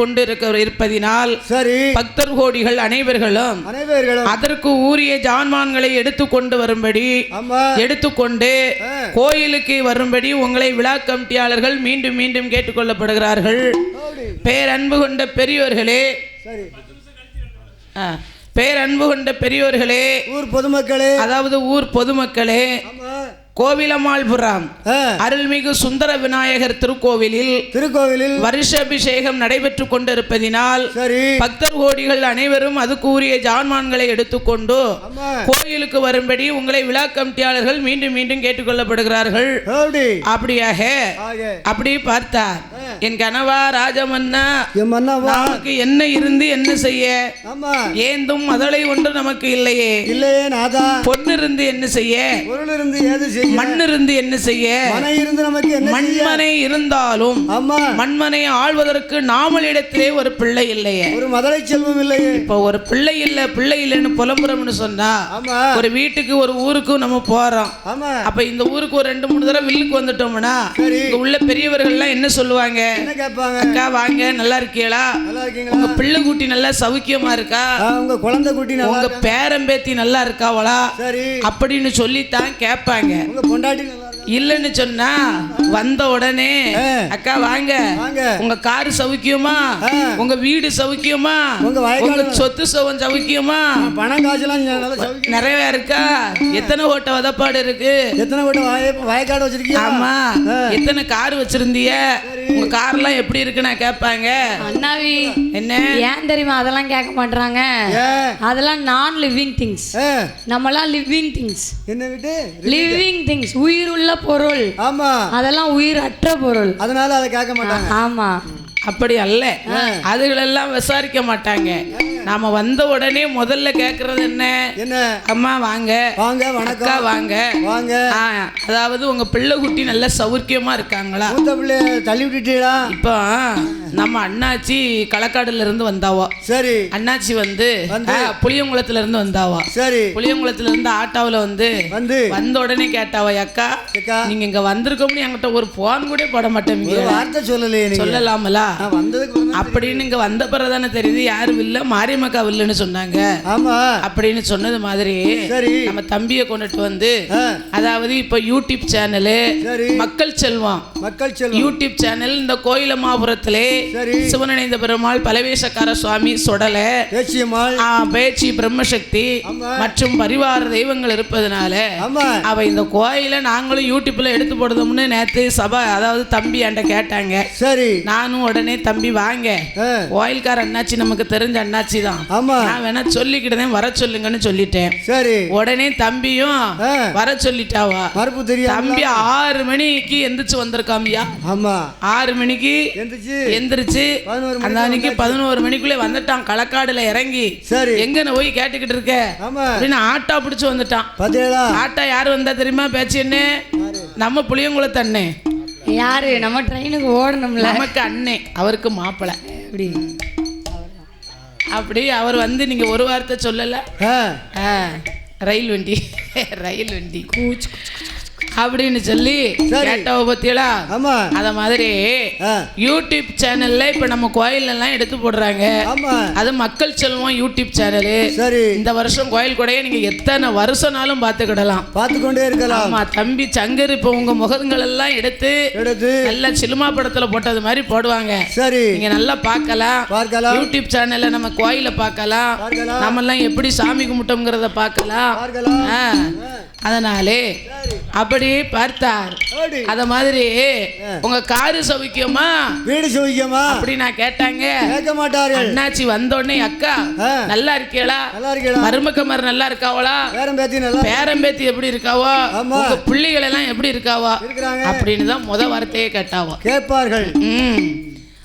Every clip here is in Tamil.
கொண்டு இருக்க இருப்பதினால் சரி. பக்தர் கோடிகள் அனைவர்களும் அனைவர்களும். அதற்கு ஊரிய ஜான்மான்களை எடுத்துக்கொண்டு வரும்படி ஆமா. எடுத்துக்கொண்டு. கோயிலுக்கு வரும்படி உங்களை விழா கமிட்டியாளர்கள் மீண்டும் மீண்டும் கேட்டுக்கொள்ளப்படுகிறார்கள். பேரன்பு கொண்ட பெரியோர்களே. பேரன்பு கொண்ட பெரியோர்களே. ஊர் பொதுமக்களே. அதாவது ஊர் பொதுமக்களே. கோவிலமாள்புரம் அருள்மிகு சுந்தர விநாயகர் திருக்கோவிலில் திருக்கோவிலில் வருஷாபிஷேகம் நடைபெற்று கொண்டிருப்பதினால் பக்தர் கோடிகள் அனைவரும் அதுக்கு உரிய ஜான்மான்களை எடுத்துக்கொண்டு கோயிலுக்கு வரும்படி உங்களை விழா கமிட்டியாளர்கள் மீண்டும் மீண்டும் கேட்டுக்கொள்ளப்படுகிறார்கள். அப்படி அப்படியாக அப்படி பார்த்தார். என் கனவா ராஜமன்னா நமக்கு என்ன இருந்து என்ன செய்ய? ஏந்தும் மதலை ஒன்று நமக்கு இல்லையே. இல்லையே பொண்ணு இருந்து என்ன செய்ய? பொருள் இருந்து ஏது செய்ய? மண் இருந்து என்ன செய்ய? மனை இருந்து நமக்கு என்ன செய்ய? மண்மனை இருந்தாலும் ஆமா மண்மனை ஆள்வதற்கு நாமளிடத்திலே ஒரு பிள்ளை இல்லையே. ஒரு மதுரை செல்வம் இல்லையே. இப்போ ஒரு பிள்ளை இல்ல பிள்ளை இல்லைன்னு புலம்புறோம்னு சொன்னா ஒரு வீட்டுக்கு ஒரு ஊருக்கு நம்ம போறோம். அப்ப இந்த ஊருக்கு ஒரு ரெண்டு மூணு தடவை வில்லுக்கு வந்துட்டோம்னா. இங்க உள்ள பெரியவர்கள்லாம் என்ன சொல்லுவாங்க? என்ன கேட்பாங்க? அக்கா வாங்க நல்லா இருக்கீங்களா? உங்க பிள்ளை குட்டி நல்லா சௌக்கியமா இருக்கா? உங்க குழந்தை குட்டி உங்க பேரம்பேத்தி நல்லா இருக்காவளா? அப்படின்னு சொல்லித்தான் கேட்பாங்க. இல்லைன்னு சொன்னா வந்த உடனே. அக்கா வாங்க. உங்க காரு சௌக்கியமா ஆ. உங்க வீடு சௌக்கியமா உங்க சொத்து சுகம் சௌக்கியமா பணம் காசுலாம் நிறைய இருக்கா? எத்தனை ஓட்ட வதப்பாடு இருக்கு? எத்தனை வய வயக்காடு வச்சிருக்கியா? ஆமா. எத்தனை கார் வச்சிருந்தீய? உங்க கார்லாம் எப்படி இருக்குன்னு கேட்பாங்க. அண்ணாவி என்ன? ஏன் தெரியுமா அதெல்லாம் கேட்க மாட்டாங்க அதெல்லாம் நான் லிவிங் திங்ஸ் நம்மலாம் லிவிங் திங்ஸ் என்ன விட்டு? லிவிங் திங்ஸ் உயிர் உள்ள பொருள். ஆமா. அதெல்லாம் உயிர் அற்ற பொருள். அதனால அதை கேட்க மாட்டாங்க. ஆமா. அப்படி அல்ல. அதுகளெல்லாம் விசாரிக்க மாட்டாங்க. நாம வந்த உடனே முதல்ல கேக்குறது என்ன? என்ன? அம்மா வாங்க. வாங்க வணக்கம். வாங்க. வாங்க. அதாவது உங்க பிள்ளை குட்டி நல்ல சௌக்கியமா இருக்காங்களா? தள்ளி விட்டுட்டீங்களா? இப்போ நம்ம அண்ணாச்சி களக்காடுல இருந்து வந்தாவோ. சரி. அண்ணாச்சி வந்து புளியங்குளத்துல இருந்து வந்தாவோ. சரி. புளியங்குளத்துல இருந்து ஆட்டோவில் வந்து வந்து. வந்த உடனே கேட்டாவோ அக்கா நீங்க இங்க வந்திருக்கோம்னு என்கிட்ட ஒரு போன் கூட போட மாட்டேங்க ஒரு வார்த்தை சொல்லலையே சொல்லலாமலா? தான் அப்படின்னு இங்க வந்த பிறகுதானே தெரியுது. யாரு வில்ல? மாரியம்மக்கா வில்லுன்னு சொன்னாங்க. ஆமா. அப்படின்னு சொன்னது மாதிரி நம்ம தம்பியை கொண்டுட்டு வந்து அதாவது இப்ப யூடியூப் சேனலு மக்கள் செல்வம். மக்கள் செல்வம். யூடியூப் சேனல் இந்த கோயிலமாபுரத்திலே சரி. சிவனடைந்த பெருமாள் பலவேசக்கார சுவாமி சொடலை பேச்சி பிரம்மசக்தி. மற்றும் பரிவார தெய்வங்கள் இருப்பதனால அவ இந்த கோயிலை நாங்களும் யூடியூப்ல எடுத்து போடுதோம்னு நேத்து சபா அதாவது தம்பி என்கிட்ட கேட்டாங்க. சரி. நானும் உடனே தம்பி வாங்க. ஆ, கோயில்கார அண்ணாச்சி நமக்கு தெரிஞ்ச அண்ணாச்சி தான். ஆமா. நான் வேணா சொல்லிக்கிட்டேன் வர சொல்லுங்கன்னு சொல்லிட்டேன். சரி. உடனே தம்பியும் வர சொல்லிட்டாவா? மறுப்பு தெரியாம தம்பி ஆறு மணிக்கு எந்திரிச்சு வந்திருக்காமியா. ஆமா. ஆறு மணிக்கு எந்திரிச்சு. எந்திரிச்சு அந்த அன்னைக்கு பதினோரு மணிக்குள்ளே வந்துட்டான் களக்காடுல இறங்கி. சரி. எங்கன்னு போய் கேட்டுக்கிட்டு இருக்க? ஆமா. அப்படின்னு ஆட்டோ பிடிச்சு வந்துட்டான். ஆட்டோ யார் வந்தா தெரியுமா பேச்சு என்ன? நம்ம புளியங்குளத்து அண்ணே யாரு? நம்ம ட்ரெயினுக்கு ஓடணும்ல. நமக்கு அண்ணே அவருக்கு மாப்பிள்ளை அப்படி அப்படி அவர் வந்து நீங்க ஒரு வார்த்தை சொல்லல. ரயில் வண்டி ரயில் வண்டி. அப்படின்னு சொல்லி. கேட்டவ பத்தியலா? ஆமா. அத மாதிரி யூடியூப் சேனல்ல இப்ப நம்ம கோயில் எல்லாம் எடுத்து போடுறாங்க. ஆமா. அது மக்கள் செல்வம் யூடியூப் சேனலு சரி. இந்த வருஷம் கோயில் கொடையை நீங்க எத்தனை வருஷம்னாலும் பார்த்துக்கிடலாம். பார்த்து கொண்டே இருக்கலாம். ஆமா தம்பி சங்கர் இப்ப உங்க முகங்கள் எல்லாம் எடுத்து எடுத்து. நல்ல சினிமா படத்துல போட்டது மாதிரி போடுவாங்க. சரி. நீங்க நல்லா பார்க்கலாம். பார்க்கலாம். யூடியூப் சேனல்ல நம்ம கோயிலை பார்க்கலாம். நம்ம எல்லாம் எப்படி சாமி கும்பிட்டோங்கிறத பார்க்கலாம். பார்க்கலாம். அதனாலே அப்படி பார்த்தார். அத மாதிரி உங்க காரு சௌக்கியமா வீடு சுவிக்கமா? அப்படி நான் கேட்டாங்க. கேட்க மாட்டார்கள். அண்ணாச்சி வந்த உடனே அக்கா நல்லா இருக்கீங்களா நல்லா இருக்கீங்களா மருமக்க மாதிரி நல்லா இருக்காவளா? பேரம் பேத்தி நல்லா பேரம்பேத்தி எப்படி இருக்காவோ. உங்க பிள்ளைகள் எல்லாம் எப்படி இருக்காவோ? அப்படின்னு தான் முத வார்த்தையே கேட்டாவோ. கேட்பார்கள்.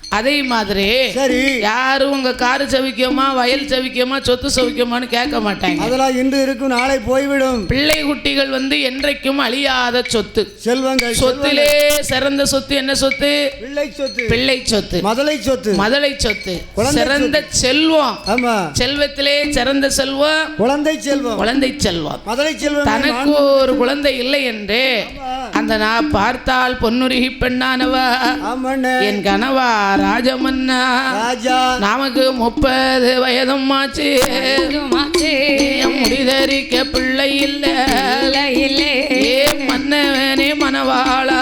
அதே மாதிரி சரி. யாரும் உங்க காரு சவிக்கியமா வயல் சவிக்கியமா சொத்து சவிக்கியமான்னு கேட்க மாட்டாங்க. அதெல்லாம் இன்று இருக்கும் நாளை போய்விடும். பிள்ளை குட்டிகள் வந்து என்றைக்கும் அழியாத சொத்து. செல்வங்கள் சொத்திலே சிறந்த சொத்து என்ன சொத்து? பிள்ளை சொத்து. பிள்ளை சொத்து. மதலை சொத்து. மதலை சொத்து. சிறந்த செல்வம். ஆமா. செல்வத்திலே சிறந்த செல்வம். குழந்தை செல்வம். குழந்தை செல்வம். மதலை செல்வம். தனக்கு ஒரு குழந்தை இல்லை என்று அந்த நான் பார்த்தால் பொன்னுருகி பெண்ணானவா? என் கனவா ராஜமன்னா. ராஜா. நமக்கு முப்பது வயதும் ஆச்சு. மாச்சே முடிதறிக்க பிள்ளை இல்ல. இல்லை. ஏ மன்னவனே மனவாளா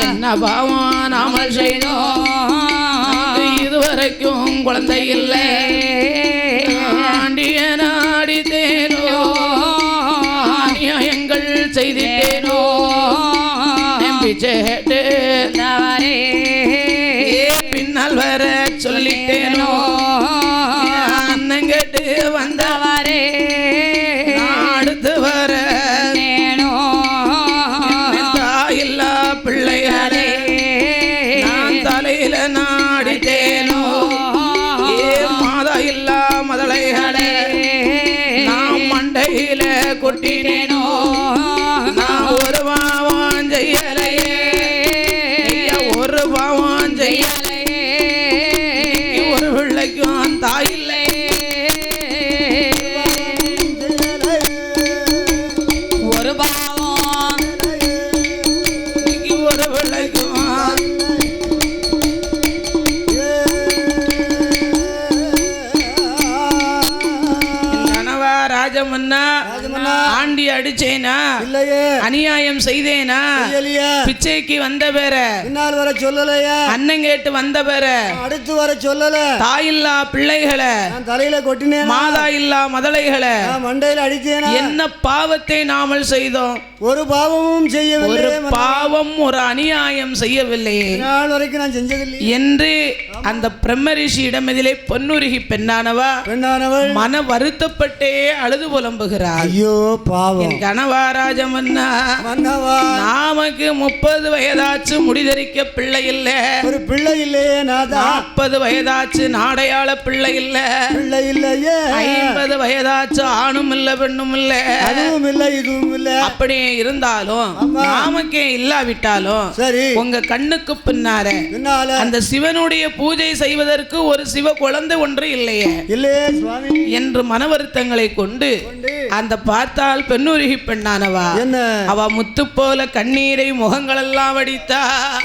என்ன பாவம் நாமல் செய்தோம். இதுவரைக்கும் குழந்தை இல்லை. ஆண்டிய செய்திட்டேனோ பிச்சேட்டு பின்னால் செய்தேனா? இல்லையா பிச்சைக்கு வந்த பேர பின்னால் வர சொல்லலையா. அண்ணன் கேட்டு வந்த பேர அடுத்து வர சொல்லல. தாயில்லா பிள்ளைகளை. தலையில கொட்டினேன்? மாதா இல்லா மதளைகளை நான் மண்டையில அடித்தேனா? என்ன பாவத்தை நாமல் செய்தோம்? ஒரு பாவமும் ஒரு செய்யவில்லை பாவம் ஒரு அநியாயம் செய்யவில்லையே நாள் வரைக்கும் நான் செஞ்சதில்லை. என்று அந்த பிரம்மரிஷியிடம் இதிலே பொன்னுருகி பெண்ணானவா? பெண்ணானவள். மன வருத்தப்பட்டே அழுது புலம்புகிறாள். ஐயோ பாவம். என் கணவாராஜமன்னா மன்னவா நாமக்கு முப்பது வயதாச்சு முடிதறிக்க பிள்ளை இல்ல ஒரு பிள்ளை இல்லையே நாதா. நாற்பது வயதாச்சு நாடையாள பிள்ளை இல்ல பிள்ளை இல்லையே ஐம்பது வயதாச்சு ஆணும் இல்ல பெண்ணும் இல்ல. அதுவும் இல்லை இதுவும் இல்லை. அப்படியே இருந்தாலும் நாமக்கே இல்லாவிட்டாலும் சரி. உங்க கண்ணுக்கு பின்னார பின்னால. அந்த சிவனுடைய பூஜை செய்வதற்கு ஒரு சிவ குழந்தை ஒன்று இல்லையே. இல்லையே சுவாமி. என்று மன வருத்தங்களை கொண்டு. அந்த பார்த்தால் பெண்ணுருகி பெண்ணானவா? என்ன? அவ முத்து போல கண்ணீரை முகங்களெல்லாம் வடித்தா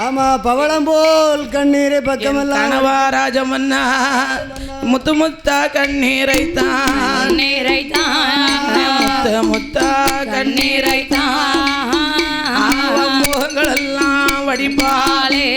ஆமா பவளம் போல் கண்ணீரை பக்கமெல்லாம் கனவா ராஜமன்னா முத்து முத்தா கண்ணீரை தான் முத்த முத்தா கண்ணீரை அவ முகங்களெல்லாம் வடிப்பாலே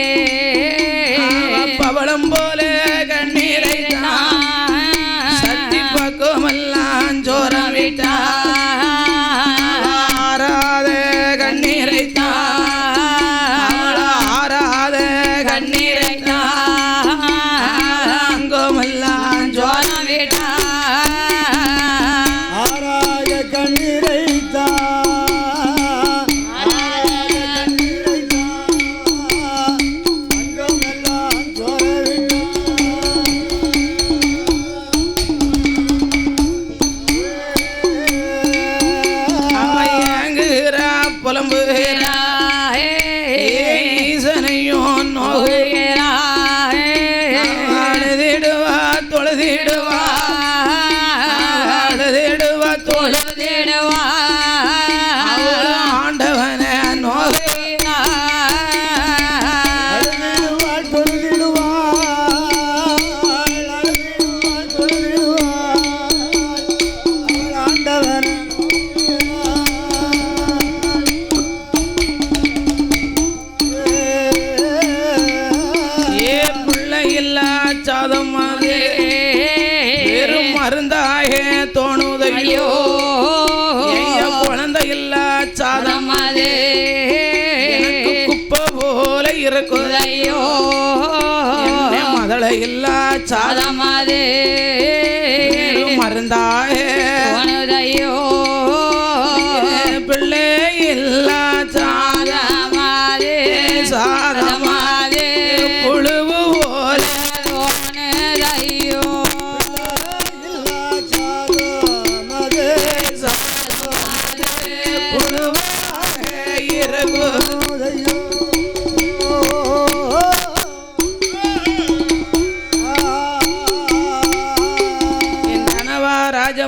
இல்லா சாதம் அது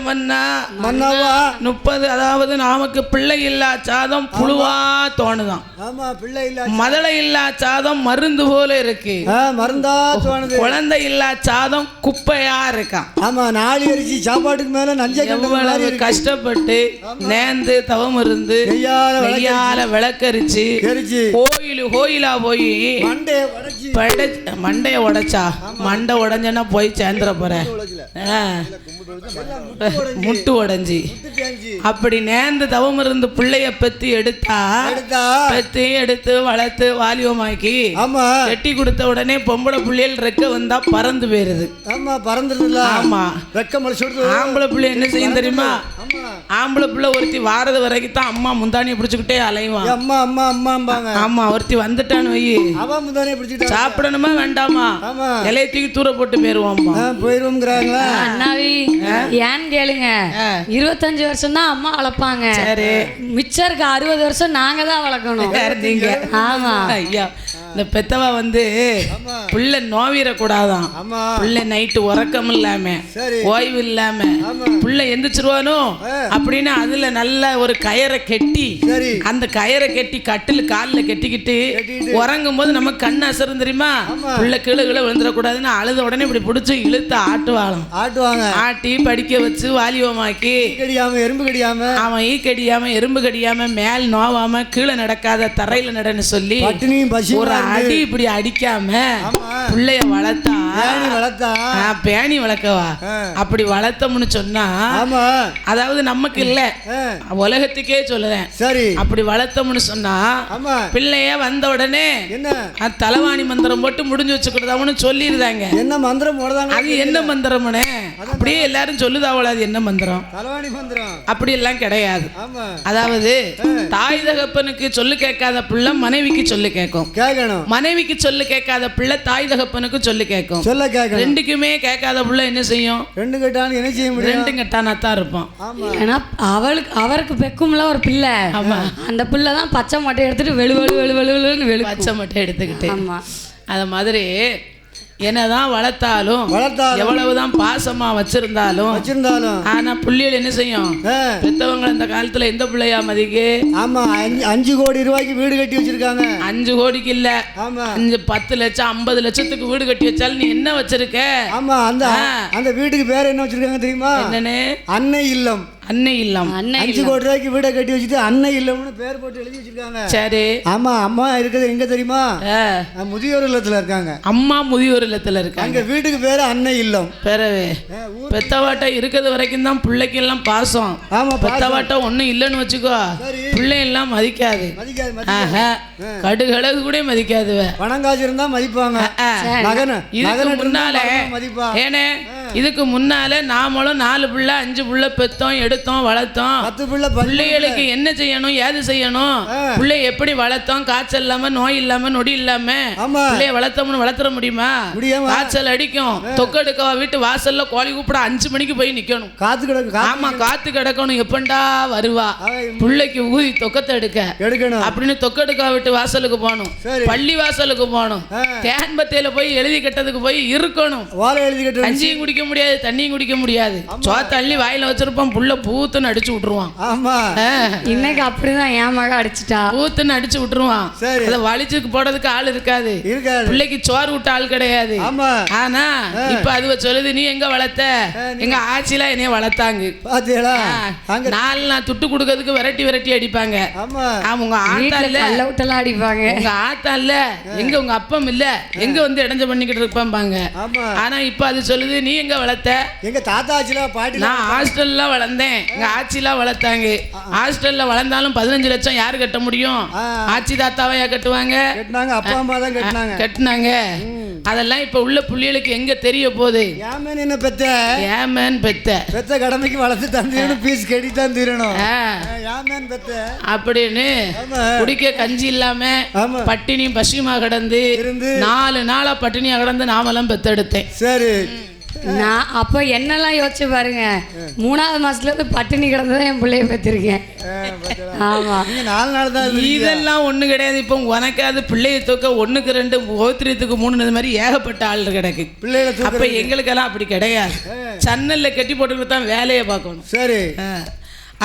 மன்னா. மன்னவா? முப்பது அதாவது நமக்கு பிள்ளை இல்லா சாதம் புழுவா தோணுதான். ஆமா பிள்ளை இல்ல மதளை இல்லா சாதம் மருந்து போல இருக்கு. மருந்தா தோணுது. குழந்தை இல்லா சாதம் குப்பையா இருக்கான் ஆமா நாலு அரிசி சாப்பாட்டுக்கு மேல இருக்கு. கஷ்டப்பட்டு நேர்ந்து தவம் இருந்து நெய்யால விளக்கரிச்சு. கோயில் கோயிலா போய் மண்டைய உடைச்சா. மண்டை உடைஞ்சேன்னா போய் சேர்ந்துட போறேன். முட்டு உடைஞ்சி அப்படி நேர்ந்து தவம் இருந்து பிள்ளைய பெத்து எடுத்தா எடுத்தா. பெத்து எடுத்து வளர்த்து வாலிபமாக்கி ஆமா. கட்டி கொடுத்த உடனே பொம்பளை பிள்ளைகள் ரெக்க வந்தா பறந்து போயிருது. ஆமா பறந்துருதுல ஆமா. வெக்க முளைச்சு விடுது. ஆம்பளை பிள்ளை என்ன செய்யும் தெரியுமா? ஆம்பளை பிள்ளை ஒருத்தி வாரது வரைக்கும் தான் அம்மா முந்தானியை பிடிச்சுக்கிட்டே அலைவான் அம்மா அம்மா அம்மாம்பாங்க. ஆமா ஒருத்தி வந்துட்டான்னு வை. அவ முந்தானே பிடிச்சிட்டா சாப்பிடணுமா வேண்டாமா? இலையை தூக்கி தூர போட்டு போயிருவாம்மா ஆ, போயிருவோங்கிறாங்களா அண்ணாவி ஏன்னு கேளுங்க. இருபத்தஞ்சு வருஷம் தான் அம்மா வளர்ப்பாங்க. சரி. மிச்சம் இருக்க அறுபது வருஷம் நாங்க தான் வளர்க்கணும். ஆமா. ஐயா. இந்த பெத்தவா வந்து பிள்ளை நோவிடக்கூடாதான் பிள்ளை நைட்டு உறக்கம் இல்லாம ஓய்வு இல்லாம பிள்ளை எந்திரிச்சிருவானோ? அப்படின்னு அதுல நல்ல ஒரு கயரை கெட்டி அந்த கயரை கெட்டி கட்டில் காலில் கெட்டிக்கிட்டு உறங்கும் போது நம்ம கண் அசரும் தெரியுமா? பிள்ளை கீழே கீழே விழுந்துடக்கூடாதுன்னு அழுத உடனே இப்படி பிடிச்சி இழுத்து ஆட்டுவாளாம். ஆட்டுவாங்க. ஆட்டி படிக்க வச்சு வாலிபமாக்கி கடியாம எறும்பு கடியாம. அவன் ஈ கடியாம எறும்பு கடியாம மேல் நோவாம கீழே நடக்காத தரையில நடன்னு சொல்லி ஒரு அடி இப்படி அடிக்காம பிள்ளைய வளர்த்தா? வளர்த்தா? பேணி வளர்க்கவா. அப்படி வளர்த்தோம்னு சொன்னா அதாவது நமக்கு இல்ல. உலகத்துக்கே சொல்லுறேன் சரி. அப்படி வளர்த்தோம்னு சொன்னா பிள்ளைய வந்த உடனே என்ன? தலைவாணி மந்திரம் போட்டு முடிஞ்சு வச்சுக்கிட்டதாமனு சொல்லிடுதாங்க. என்ன மந்திரம் அது என்ன மந்திரம்னு? அப்படியே எல்லாரும் சொல்லுதாவள அது என்ன மந்திரம்? தலைவாணி மந்திரம். அப்படி எல்லாம் கிடையாது அதாவது தாய் தகப்பனுக்கு சொல்லு கேட்காத பிள்ளை மனைவிக்கு சொல்லு கேட்கும். கேட்கணும். மனைவிக்கு சொல்லு கேட்காத பிள்ளை தாய் தகப்பனுக்கு சொல்லு கேட்கும். சொல்ல கேட்கணும். ரெண்டுக்குமே கேட்காத பிள்ளை என்ன செய்யும்? ரெண்டு கட்டான்னு என்ன செய்ய முடியும்? ரெண்டும் கட்டானா தான் இருப்பான். ஆமா. ஏன்னா அவளுக்கு அவருக்கு பெக்கும்ல ஒரு பிள்ளை. அந்த பிள்ளை தான் பச்சை மட்டை எடுத்துட்டு வெளு வெளு வெளு வெளு வெளுன்னு வெளு பச்சை மட்டும் எடுத்துக்கிட்டு. ஆமா. அது மாதிரி என்னதான் வளர்த்தாலும் வளர்த்தாலும் எவ்வளவுதான் பாசமா வச்சிருந்தாலும் வச்சிருந்தாலும். ஆனா புள்ளிகள் என்ன செய்யும்? பெத்தவங்க இந்த காலத்துல எந்த பிள்ளையா மதிக்கு? ஆமா அஞ்சு கோடி ரூபாய்க்கு வீடு கட்டி வச்சிருக்காங்க. அஞ்சு கோடிக்கு இல்ல. ஆமா. அஞ்சு பத்து லட்சம் ஐம்பது லட்சத்துக்கு வீடு கட்டி வச்சாலும் நீ என்ன வச்சிருக்க? ஆமா அந்த அந்த வீட்டுக்கு பேர் என்ன வச்சிருக்காங்க தெரியுமா? என்னன்னு? அன்னை இல்லம். அன்னை இல்லம். அஞ்சு கோடி ரூபாய்க்கு வீடை கட்டி வச்சுட்டு அன்னை இல்லம்னு பேர் போட்டு எழுதி வச்சிருக்காங்க. சரி. ஆமா அம்மா இருக்கிறது எங்க தெரியுமா? முதியோர் இல்லத்துல இருக்காங்க. அம்மா முதியோர் இல்லத்துல இருக்காங்க. அங்க வீட்டுக்கு பேரு அன்னை இல்லம். ஊர் பெத்தவாட்ட இருக்கிறது வரைக்கும் தான் பிள்ளைக்கு எல்லாம் பாசம். ஆமா பெத்தவாட்ட ஒண்ணும் இல்லைன்னு வச்சுக்கோ. சரி. பிள்ளை எல்லாம் மதிக்காது மதிக்காது. கடுகளவு கூட மதிக்காதுவ. பணம் காசு இருந்தா மதிப்பாங்க. ஆ. நகன இதுக்கு முன்னால மதிப்பா. ஏனே? இதுக்கு முன்னால நாமளும் நாலு பிள்ளை அஞ்சு பிள்ளை பெத்தோம் எடுத்தோம் வளர்த்தோம். பத்து பிள்ளை பிள்ளைகளுக்கு என்ன செய்யணும் ஏது செய்யணும்? பிள்ளை எப்படி வளர்த்தோம்? காய்ச்சல் இல்லாம நோய் இல்லாம நொடி இல்லாம. பிள்ளைய வளர்த்தோம்னு வளர்த்துற முடியுமா? காய்ச்சல் அடிக்கும். தொக்கெடுக்கவா வீட்டு வாசல்ல கோழி கூப்பிட அஞ்சு மணிக்கு போய் நிக்கணும். காத்து கிடக்கு ஆமா காத்து கிடக்கணும். எப்பண்டா வருவா? பிள்ளைக்கு ஊதி தொக்கத்தை எடுக்க. எடுக்கணும். அப்படின்னு தொக்கெடுக்கா விட்டு வாசலுக்கு போகணும். பள்ளி வாசலுக்கு போகணும். தேன்பத்தையில போய் எழுதி கட்டதுக்கு போய் இருக்கணும். ஓலை எழுதி கட்டு கஞ்சியும் குடிக்க முடியாது தண்ணியும் குடிக்க முடியாது. சோத்த அள்ளி வாயில வச்சிருப்பான் புள்ள பூத்துன்னு அடிச்சு விட்டுருவான். ஆமா. இன்னைக்கு அப்படிதான் என் மக அடிச்சிட்டா. பூத்துன்னு அடிச்சு விட்டுருவான். சரி. அதை வலிச்சுக்கு போடுறதுக்கு ஆள் இருக்காது. இருக்காது. பிள்ளைக்கு சோறு விட்ட ஆள் கிடையாது. ஆமா. ஆனா இப்ப அதுவ சொல்லுது நீ எங்க வளர்த்த? எங்க ஆச்சிலாம் என்னைய வளர்த்தாங்க. பாத்தீங்களா ஆ, அங்க நாலு நான் துட்டு கொடுக்கறதுக்கு விரட்டி விரட்டி அடிப்பாங்க. ஆமா. ஆமா உங்க ஆத்தா வீட்டுல இல்ல கல்ல விட்டெல்லாம் அடிப்பாங்க. உங்க ஆத்தா இல்ல எங்க உங்க அப்பம் இல்ல? எங்க வந்து இடைஞ்ச பண்ணிக்கிட்டு இருப்பாங்க ஆமா. ஆனா இப்ப அது சொல்லுது நீ எங்க வளர்த்த? எங்க தாத்தா ஆச்சுல பாட்டி நான் ஹாஸ்டல்ல வளர்ந்தேன். எங்க ஆச்சிலாம் வளர்த்தாங்க. ஹாஸ்டல்ல வளர்ந்தாலும் பதினஞ்சு லட்சம் யாரு கட்ட முடியும். ஆச்சி தாத்தாவையா கட்டுவாங்க? கட்டினாங்க அப்பா அம்மா தான் கட்டினாங்க. கட்டுனாங்க. அதெல்லாம் இப்ப உள்ள புள்ளிகளுக்கு எங்க தெரிய போகுது? ஏமன் என்ன பெத்த? ஏமன் பெத்த. பெத்த கடமைக்கு வளர்த்து தந்துடணும் பீஸ் கட்டி ஆ, ஏமன் பெத்த. அப்படின்னு குடிக்க கஞ்சி இல்லாம ஆமா. பட்டினியும் பசியுமா கிடந்து இருந்து. நாலு நாளா பட்டினியா கிடந்து நாமெல்லாம் பெத்தெடுத்தேன். சரி. நான் அப்போ என்னெல்லாம் யோசிச்சு பாருங்க. மூணாவது மாசத்துல இருந்து பட்டினி கிடந்ததான் என் பிள்ளைய பெற்றிருக்கேன். ஆமா. நீங்க நாலு நாள் தான். இதெல்லாம் ஒண்ணு கிடையாது. இப்போ உனக்காவது பிள்ளையை தூக்க ஒண்ணுக்கு ரெண்டு ஓத்திரியத்துக்கு மூணு இது மாதிரி ஏகப்பட்ட ஆள் கிடக்கு. பிள்ளைகளை தூக்க அப்ப எங்களுக்கெல்லாம் அப்படி கிடையாது. சன்னல்ல கட்டி போட்டுக்கிட்டு தான் வேலையை பார்க்கணும். சரி.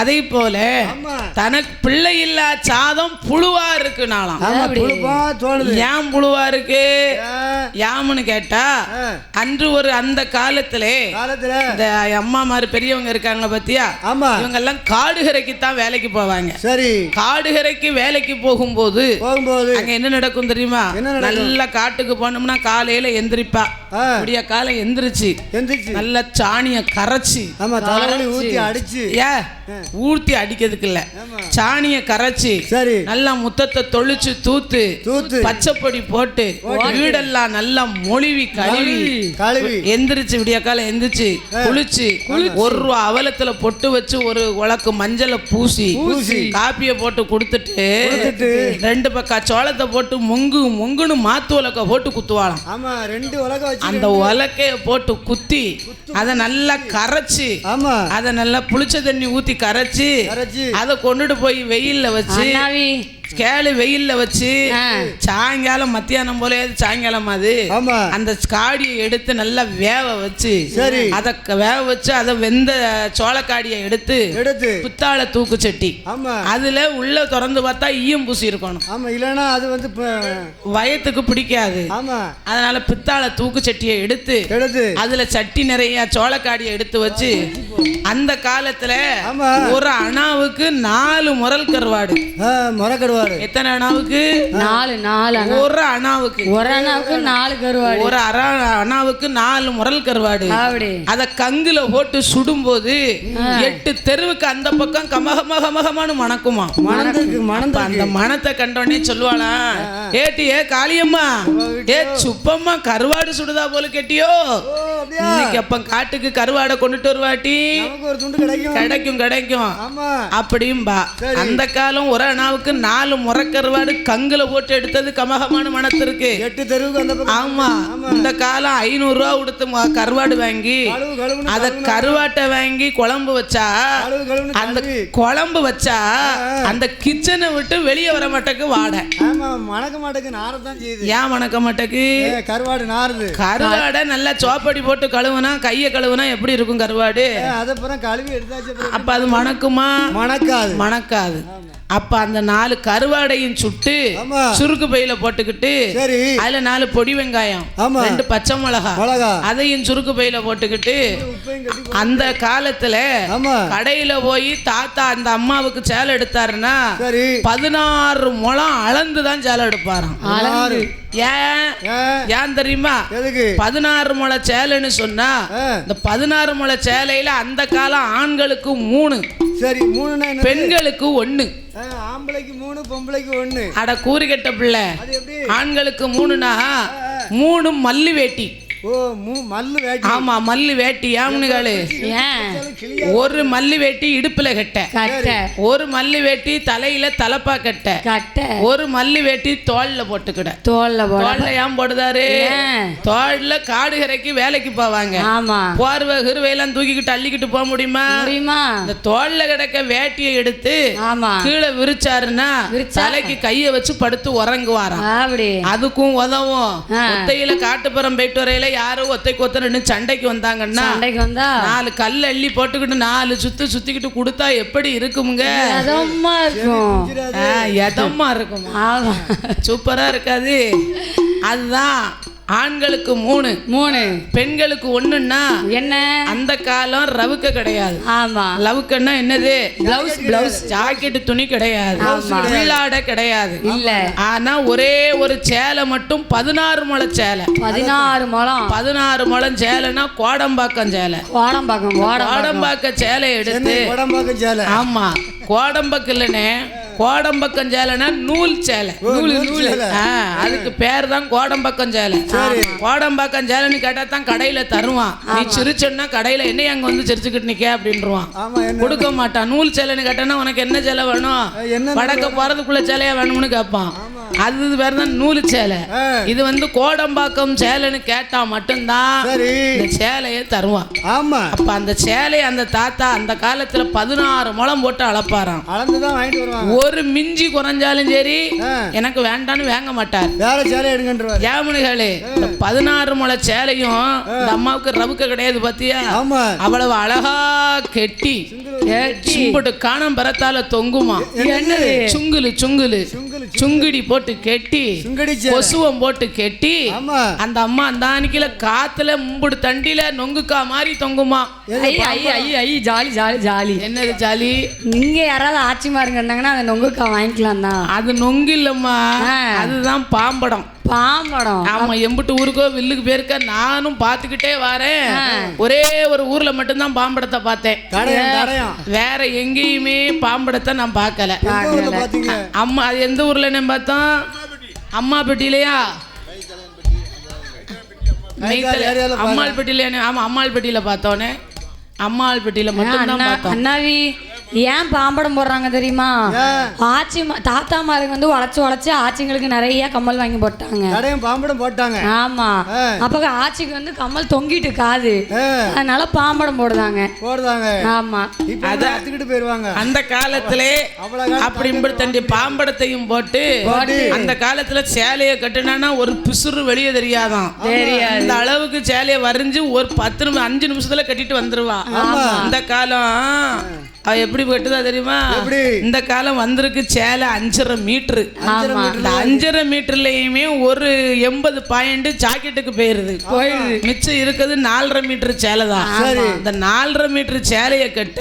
அதே போல ஆமா. தனக்கு பிள்ளை இல்லா சாதம் புழுவா இருக்கு நாளாம் ஆமா புழுப்பா தோணுது. ஏன் புழுவா இருக்கு? யாமுன்னு கேட்டா. அன்று ஒரு அந்த காலத்திலே காலத்துல இந்த அம்மா மாதிரி பெரியவங்க இருக்காங்க பத்தியா? ஆமா. இவங்க எல்லாம் காடுகரைக்கு தான் வேலைக்கு போவாங்க. சரி. காடுகரைக்கு வேலைக்கு போகும்போது போகும்போது அங்க என்ன நடக்கும் தெரியுமா? நல்ல காட்டுக்கு போனோம்னா காலையில எந்திரிப்பா. விடிய காலம் எந்திரிச்சு எந்திரிச்சு. நல்ல சாணிய கரைச்சி ஆமா தலைவலி ஊத்தி அடிச்சு. ஏ ஊர்த்தி அடிக்கிறதுக்கு இல்ல. சாணிய கரைச்சி சரி. நல்லா முத்தத்தை தொளிச்சு தூத்து தூத்து. பச்சைப்பொடி போட்டு. வீடெல்லாம் நல்லா மொழிவி கழுவி கழுவி. எந்திரிச்சு விடிய காலம் எந்திரிச்சு குளிச்சு ஒரு ரூபா அவலத்துல பொட்டு வச்சு ஒரு உலக்கு மஞ்சளை பூசி பூசி. காப்பியை போட்டு கொடுத்துட்டு. ரெண்டு பக்கம் சோளத்தை போட்டு மொங்கு மொங்குன்னு மாத்து உலக்க போட்டு குத்துவாளாம். ஆமா ரெண்டு வச்சு அந்த உலக்கைய போட்டு குத்தி அதை நல்லா கரைச்சு ஆமா. அதை நல்லா புளிச்ச தண்ணி ஊத்தி கரைச்சு அதை கொண்டுட்டு போய் வெயில்ல வச்சு கேளு வெயில்ல வச்சு. சாயங்காலம் மத்தியானம் போல சாயங்காலம் அது? அந்த காடியை எடுத்து நல்லா வேக வச்சு சரி. அதை வேக வச்சு அதை வெந்த சோளக்காடியை எடுத்து எடுத்து. புத்தாழ தூக்கு சட்டி. அதுல உள்ள திறந்து பார்த்தா ஈயம் பூசி இருக்கணும். ஆமா இல்லைன்னா அது வந்து வயத்துக்கு பிடிக்காது. ஆமா. அதனால பித்தாள தூக்கு சட்டியை எடுத்து எடுத்து. அதுல சட்டி நிறைய சோளக்காடியை எடுத்து வச்சு அந்த காலத்துல ஒரு அணாவுக்கு நாலு முரல் கருவாடு. ஆ, முறக்கடுவாரு எத்தனை அணாவுக்கு? நாலு நாலு அண்ணா ஒரு அணாவுக்கு. ஒரு அண்ணாவுக்கு நாலு கருவாடு. ஒரு அர அணாவுக்கு நாலு முரல் கருவாடு. அப்படி அத கங்குல போட்டு சுடும்போது எட்டு தெருவுக்கு அந்த பக்கம் கமகம கமகமானு மணக்குமா? மணந்திருக்கு. அப்ப மணந்து அந்த மணத்தை கண்டோடனே சொல்லுவாளா ஏட்டி ஏ காளியம்மா ஏ சுப்பம்மா கருவாடு சுடுதா போல கேட்டியோ? இன்னைக்கு அப்ப காட்டுக்கு கருவாடை கொண்டுட்டு வருவாட்டி. நமக்கு ஒரு துண்டு கிடைக்கும். கிடைக்கும் கிடைக்கும். ஆமா. அப்படியும்பா. அந்த காலம் ஒரு அணாவுக்கு நாலு முறை கருவாடு கங்குல போட்டு எடுத்தது கமகமான மணத்திருக்கு எட்டு தெருவுக்கு அந்த ஆமா இந்த காலம் ஐநூறு ரூபா கொடுத்து கருவாடு வாங்கி அத கருவாட்டை வாங்கி குழம்பு வச்சா அந்த. குழம்பு வச்சா அந்த கிச்சனை விட்டு வெளியே வர மாட்டேக்கு வாடை. மணக்க மாட்டேங்க நாரத்தான் செய்யுது. ஏன் மணக்க மாட்டேக்கு? கருவாடு நாருது. கருவாடை நல்லா சோப்படி போட்டு கழுவுனா கையை கழுவுனா எப்படி இருக்கும் கருவாடு? ஏ, அதை அப்புறம் கழுவி எடுத்தாச்சு அப்ப அது மணக்குமா? மணக்காது. மணக்காது. அப்ப அந்த நாலு கருவாடையும் சுட்டு சுருக்கு பையில போட்டுக்கிட்டு சரி. அதுல நாலு பொடி வெங்காயம் ரெண்டு பச்சை மிளகா அதையும் சுருக்கு பையில போட்டுக்கிட்டு அந்த காலத்துல கடையில போய் தாத்தா அந்த அம்மாவுக்கு சேலை எடுத்தாருன்னா பதினாறு முழம் அளந்து தான் சேலை எடுப்பாராம். ஏன்? ஏன்? தெரியுமா? பதினாறு முளை சேலைன்னு சொன்னா இந்த பதினாறு முளை சேலையில அந்த காலம் ஆண்களுக்கு மூணு. சரி என்ன பெண்களுக்கு ஆ, ஆம்பளைக்கு மூணு பொம்பளைக்கு ஒண்ணு. அட கூறு கெட்ட பிள்ளை. ஆண்களுக்கு மூணுனா மூணு மல்லு வேட்டி. ஓ மூ மல்லு வேட்டி. ஆமா மல்லு வேட்டி ஒரு மல்லு வேட்டி இடுப்புல கட்ட. கட்டை. ஒரு மல்லு வேட்டி தலையில தலப்பா கட்ட. கட்டை. ஒரு மல்லு வேட்டி தோல்ல போட்டுக்கிட. தோல்ல போட. தோல்ல ஏன் போடுதாரு? தோல்ல காடு கரைக்கு வேலைக்கு போவாங்க. ஆமா. போர்வை கிருவையெல்லாம் தூக்கிக்கிட்டு அள்ளிக்கிட்டு போக முடியுமா? முடியுமா? இந்த தோல்ல கிடக்க வேட்டியை எடுத்து ஆமா. கீழே விரிச்சாருன்னா விரிச்சா? தலைக்கு கைய வச்சு படுத்து உறங்குவாராம். அப்படி. அதுக்கும் உதவும். ஒத்தையில காட்டுப்புறம் போயிட்டு வரையில யாரோ ஒத்த நின்று சண்டைக்கு வந்தாங்கன்னா சண்டைக்கு வந்தா? நாலு கல் அள்ளி போட்டுக்கிட்டு நாலு சுத்து சுத்திக்கிட்டு கொடுத்தா எப்படி இருக்குமுங்க? அதமா இருக்கும்? ஆ, எதமா இருக்கும்? சூப்பரா இருக்காது. அதுதான். ஆண்களுக்கு மூணு மூணு. பெண்களுக்கு ஒண்ணுன்னா என்ன? அந்த காலம் ரவுக்க கிடையாது. ஆமா. லவுக்கன்னா என்னது? பிளவுஸ் பிளவுஸ் ஜாக்கெட் துணி கிடையாது. உள்ளாடை கிடையாது. இல்ல. ஆனா ஒரே ஒரு சேலை மட்டும் பதினாறு முளை சேலை. பதினாறு முழம். பதினாறு முழம் சேலைனா கோடம்பாக்கம் சேலை. கோடம்பாக்கம் கோடம் கோடம்பாக்க சேலை எடுத்து சென்னை உடம்பாக்கம் சேலை. ஆமா. கோடம்பக்கு இல்லைனே கோடம்பக்கம் சேலைனா நூல் சேலை. நூல் நூல் அதுக்கு பேர் தான் கோடம்பக்கம் சேலை. கோடம்பாக்கம் சேலைன்னு கேட்டா தான் கடையில தருவான். நீ சிரிச்சோன்னா கடையில என்ன அங்க வந்து சிரிச்சுக்கிட்டு நிக்க அப்படின்றான் கொடுக்க மாட்டான். நூல் சேலைன்னு கேட்டானா உனக்கு என்ன சேலை வேணும்? வடக்க போறதுக்குள்ள சேலையா வேணும்னு கேட்பான் அது வேற தான் நூலு சேலை. இது வந்து கோடம்பாக்கம் சேலைன்னு கேட்டா மட்டும்தான் இந்த சேலையை தருவான். ஆமா. அப்ப அந்த சேலையை அந்த தாத்தா அந்த காலத்துல பதினாறு முழம் போட்டு அளப்பாராம். அளந்துதான் வாங்கிட்டு வருவாங்க. ஒரு மிஞ்சி குறைஞ்சாலும் சரி. எனக்கு வேண்டான்னு வாங்க மாட்டார். வேற சேலை எடுங்கன்றவாரு. ஏமுனிகளே இந்த பதினாறு முளை சேலையும் இந்த அம்மாவுக்கு ரவுக்க கிடையாது பாத்தியா? ஆமா. அவ்வளவு அழகா கெட்டி சும்புட்டு காணம் பரத்தால தொங்குமா? என்னது? சுங்குலு சுங்குலு. சுங்குடி போட்டு கெட்டி கொசுவம் போட்டு கெட்டி ஆமா. அந்த அம்மா அந்த அன்னைக்குல காத்துல மும்புடு தண்டில நொங்குக்கா மாதிரி தொங்குமா? ஐ ஐ ஐ ஐ ஜாலி ஜாலி ஜாலி. என்னது ஜாலி? இங்க யாராவது ஆட்சிமாருங்க இருந்தாங்கன்னா அந்த நொங்குக்கா வாங்கிக்கலாம் தான் அது நொங்கு இல்லம்மா. அதுதான் பாம்படம். பாம்படம். ஆமா எம்பிட்டு ஊருக்கோ வில்லுக்கு பேருக்க நானும் பார்த்துக்கிட்டே வரேன். ஒரே ஒரு ஊர்ல மட்டும்தான் பாம்படத்தை பார்த்தேன். வேற எங்கேயுமே பாம்படத்தை நான் பார்க்கல. அம்மா அது எந்த ஊர்ல என்ன பார்த்தோம்? அம்மாப்பட்டியிலையா கைத்தால் ஏரியால அம்மாள்பட்டியில ஆமா அம்மாள்பட்டியில பார்த்தோன்னே. அம்மாள்பட்டியில பார்த்தோம். அண்ணாவி ஏன் பாம்படம் போடுறாங்க தெரியுமா? ஆச்சி தாத்தாமாருங்க வந்து உழைச்சு உழைச்சு ஆச்சிங்களுக்கு நிறைய கம்மல் வாங்கி போட்டாங்க. பாம்படம் போட்டாங்க. ஆமா. அப்ப ஆச்சிக்கு வந்து கம்மல் தொங்கிட்டு காது அதனால பாம்படம் போடுதாங்க. போடுதாங்க. ஆமா. அத்துக்கிட்டு போயிருவாங்க. அந்த காலத்திலே அப்படி இப்படி தண்டி பாம்படத்தையும் போட்டு அந்த காலத்துல சேலையை கட்டுனானா ஒரு பிசுறு வெளியே தெரியாதான். தெரியாது. அந்த அளவுக்கு சேலையை வரைஞ்சு ஒரு பத்து நிமிஷம் அஞ்சு நிமிஷத்துல கட்டிட்டு வந்துருவா. இந்த காலம். அவ எப்படி கட்டுதா தெரியுமா? எப்படி? இந்த காலம் வந்திருக்கு சேலை அஞ்சரை மீட்டரு ஆமா. இந்த அஞ்சரை மீட்டர்லயுமே ஒரு எண்பது பாயிண்ட் ஜாக்கெட்டுக்கு போயிருது. போயிருது. மிச்சம் இருக்குது நாலரை மீட்டர் சேலை தான். இந்த நாலரை மீட்டர் சேலையை கட்ட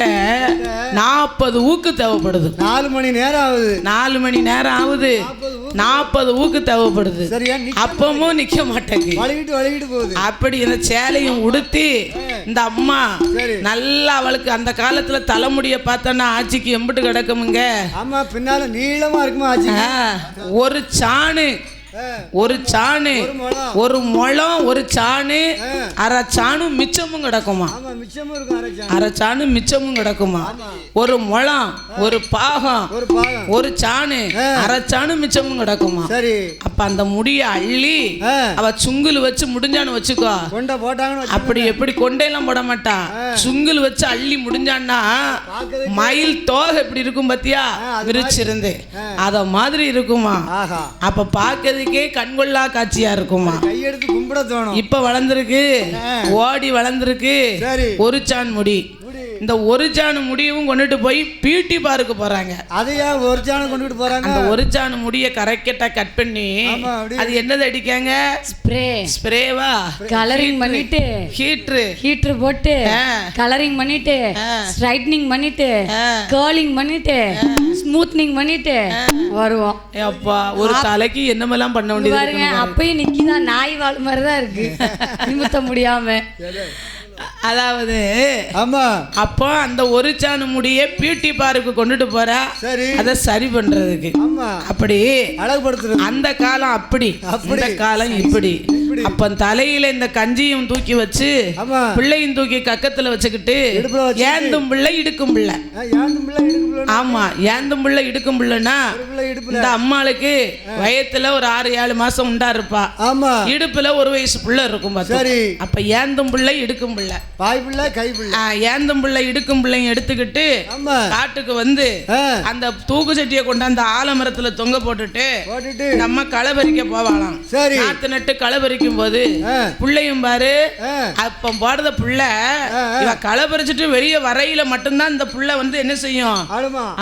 நாற்பது ஊக்கு தேவைப்படுது. நாலு மணி நேரம் ஆகுது. நாலு மணி நேரம் ஆகுது. நாற்பது ஊக்கு. தேவைப்படுது. அப்பமும் நிக்க மாட்டேங்குது. அப்படி இந்த சேலையும் உடுத்தி இந்த அம்மா. நல்லா அவளுக்கு அந்த காலத்துல தலைமுடிய பார்த்தோன்னா ஆட்சிக்கு எம்பிட்டு கிடக்குமுங்க. ஆமா பின்னால நீளமா இருக்குமா ஒரு சாணு ஒரு சாணு ஒரு முழம். ஒரு முழம் ஒரு சாணு அரை சாணு மிச்சமும் கிடக்குமா? ஆமா மிச்சமும் கிடக்குமா? ஒரு முழம் ஒரு பாகம் ஒரு சாணு அரை சாணு மிச்சமும் கிடக்குமா? சரி. அப்ப அந்த முடிய அள்ளி அவ சுங்குல் வச்சு முடிஞ்சான்னு வச்சுக்கோ. அப்படி எப்படி கொண்டையெல்லாம் போட மாட்டா? சுங்குல் வச்சு அள்ளி முடிஞ்சான்னா மயில் தோகை எப்படி இருக்கும் பாத்தியா? விரிச்சிருந்து. அத மாதிரி இருக்குமா? அப்ப பார்க்கறதுக்கே கண்கொள்ளா காட்சியா இருக்குமா? கையெடுத்து கும்பிட தோணும். இப்ப வளர்ந்துருக்கு. ஓடி வளர்ந்துருக்கு. சரி. ஒரு சான் முடி. இந்த ஒரு சான் முடியவும் கொண்டுட்டு போய் பியூட்டி பார்க்கு போறாங்க. அதையா ஒரு சாணம் கொண்டுட்டு போறாங்க? அந்த ஒரு சான் முடிய கரெக்டா கட் பண்ணி அது என்னது அடிக்காங்க? ஸ்ப்ரே. ஸ்ப்ரேவா? கலரிங் பண்ணிட்டு. ஹீட்ரு. ஹீட்டர் போட்டு. கலரிங் பண்ணிட்டு. ஸ்ட்ரைட்னிங் பண்ணிட்டு. கேர்லிங் பண்ணிட்டு. ஸ்மூத்னிங் பண்ணிட்டு. வருவோம். அப்பா ஒரு தலைக்கு என்னமெல்லாம் பண்ண வேண்டியது பாருங்க அப்பயும் நிக்கிதான் நாய் வாழ் மாதிரி தான் இருக்கு. நிமித்த முடியாம. அதாவது ஆமா. அப்போ அந்த ஒரு சாணு முடிய பியூட்டி பார்க்கு கொண்டுட்டு போறா சரி. அதை சரி பண்றதுக்கு. ஆமா. அப்படி அழகுபடுத்துறது. அந்த காலம் அப்படி. இந்த காலம் இப்படி. அப்ப தலையில இந்த கஞ்சியும் தூக்கி வச்சு பிள்ளையும் தூக்கி கக்கத்துல வச்சுக்கிட்டு ஏந்தும் பிள்ளை இடுக்கும் பிள்ளை. ஆமா ஏந்தும் பிள்ளை இடுக்கும் பிள்ளைன்னா இந்த அம்மாளுக்கு வயத்துல ஒரு ஆறு ஏழு மாசம் உண்டா இருப்பா ஆமா. இடுப்புல ஒரு வயசு புள்ள இருக்கும் அப்ப ஏந்தும் பிள்ளை இடுக்கும் பிள்ளை. பாய் பிள்ளை கை பிள்ளை ஏந்தும் பிள்ளை இடுக்கும் பிள்ளையும் எடுத்துக்கிட்டு காட்டுக்கு வந்து அந்த தூக்கு சட்டியை கொண்டாந்து ஆலமரத்துல தொங்க போட்டுட்டு நம்ம களை பறிக்க போவாளாம். சரி. நாத்து நட்டு களை பறிக்கும் போது புள்ளையும் பாரு. அப்ப போடுற புள்ள. இவ களை பறிச்சுட்டு வெளியே வரையில மட்டும்தான் இந்த புள்ள வந்து என்ன செய்யும்?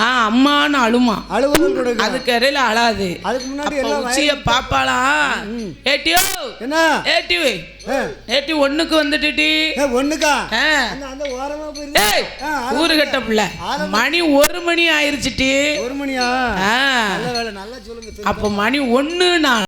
அம்மான்னு அழுமா. அதுக்கு இடையில அழாது. உச்சிய பாப்பாளாம். ஏட்டியோ? என்ன? ஏட்டி ஆ, ஏட்டி ஒண்ணுக்கு வந்துட்டுடி ஒண்ணுக்கா. அந்த ஓரமா ஊரு கட்ட புள்ள. மணி ஒரு மணி ஆயிருச்சுட்டி. ஒரு மணியா? நல்லா சொல்லுங்க அப்ப மணி ஒண்ணு நான்